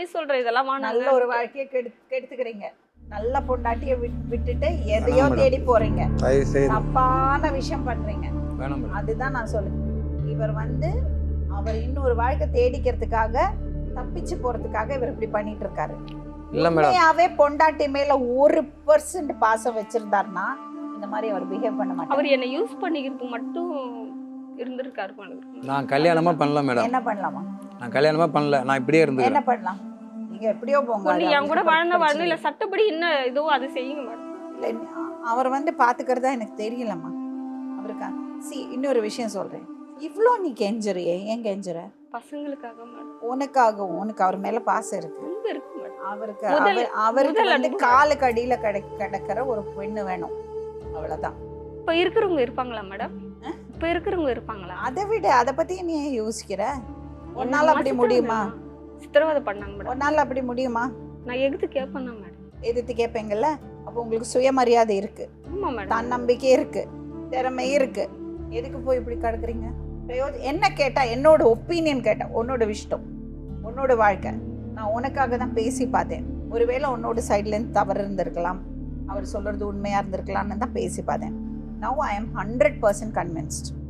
போய் சொல்ற இதெல்லாம் நல்ல ஒரு வாழ்க்கையை கெடு கெடுத்துக்கிறீங்க. நல்ல பொண்டாட்டியை விட்- விட்டுட்டு எதையோ. தேடி போறீங்க. தப்பான விஷயம் பண்றீங்க. அதுதான் நான் சொல்லுவேன். இவர் வந்து அவர் இன்னொரு வாழ்க்கை தேடிக்கிறதுக்காக தப்பிச்சு போறதுக்காக இவர் இப்படி பண்ணிட்டு இருக்காரு இல்ல மேடம். உண்மையாவே பொண்டாட்டி மேல ஒரு பர்சன்ட் பாசம் வச்சிருந்தாருன்னா இந்த மாதிரி அவர் பிஹேவ் பண்ண மாட்டார். அவர் என்னை யூஸ் பண்ணிக்கிறதுக்கு மட்டும் இருந்திருக்காரு. நான் கல்யாணமா பண்ணல மேடம். என்ன பண்ணலாமா? நான் கல்யாணமா பண்ணல. நான் இப்படியே என்ன இருந்துக்கிறேன் பண்ணலாம்? நீங்க எப்படியோ போங்க என் கூட வாழ்ந்த வாழணும் இல்ல சட்டப்படி என்ன இதுவோ அது செய்யுங்க மேடம். இல்ல, அவர் வந்து பாத்துக்கிறதா எனக்கு தெரியலம்மா. அவருக்கா சி இன்னொரு விஷயம் சொல்றேன். இவ்வளோ நீ கெஞ்சுறியே ஏன் கெஞ்சுற? பசங்களுக்காக உனக்காகவும் உனக்கு அவர் மேல பாசம் இருக்கு. அவருக்கு அவர் அவருக்கு வந்து. காலுக்கு அடியில கிட கிடக்கிற ஒரு பெண்ணு வேணும். அவ்வளவுதான். இப்ப இருக்கிறவங்க இருப்பாங்களா மேடம்? இப்ப இருக்கிறவங்க இருப்பாங்களா? அதை விட அதை பத்தி நீ யோசிக்கிற? உன்னால அப்படி முடியுமா? சித்திரவதை பண்ணாங்க மேடம். உன்னால அப்படி முடியுமா? நான் எகுத்து கேட்பேன் தான் மேடம். எதிர்த்து கேட்பீங்கல்ல அப்போ உங்களுக்கு சுயமரியாதை இருக்கு. ஆமா மேடம். தன்னம்பிக்கை இருக்கு. திறமை இருக்கு. எதுக்கு போய் இப்படி கிடக்குறீங்க? பிரயோஜ- என்ன கேட்டா என்னோட ஒப்பீனியன் கேட்டா உன்னோட விஷயம் உன்னோட வாழ்க்கை. நான் உனக்காக தான் பேசி பார்த்தேன். ஒருவேளை உன்னோட சைட்ல இருந்து தவறு இருந்திருக்கலாம். அவர் சொல்றது உண்மையா இருந்திருக்கலாம்னு தான் பேசி பார்த்தேன். Now I am hundred percent convinced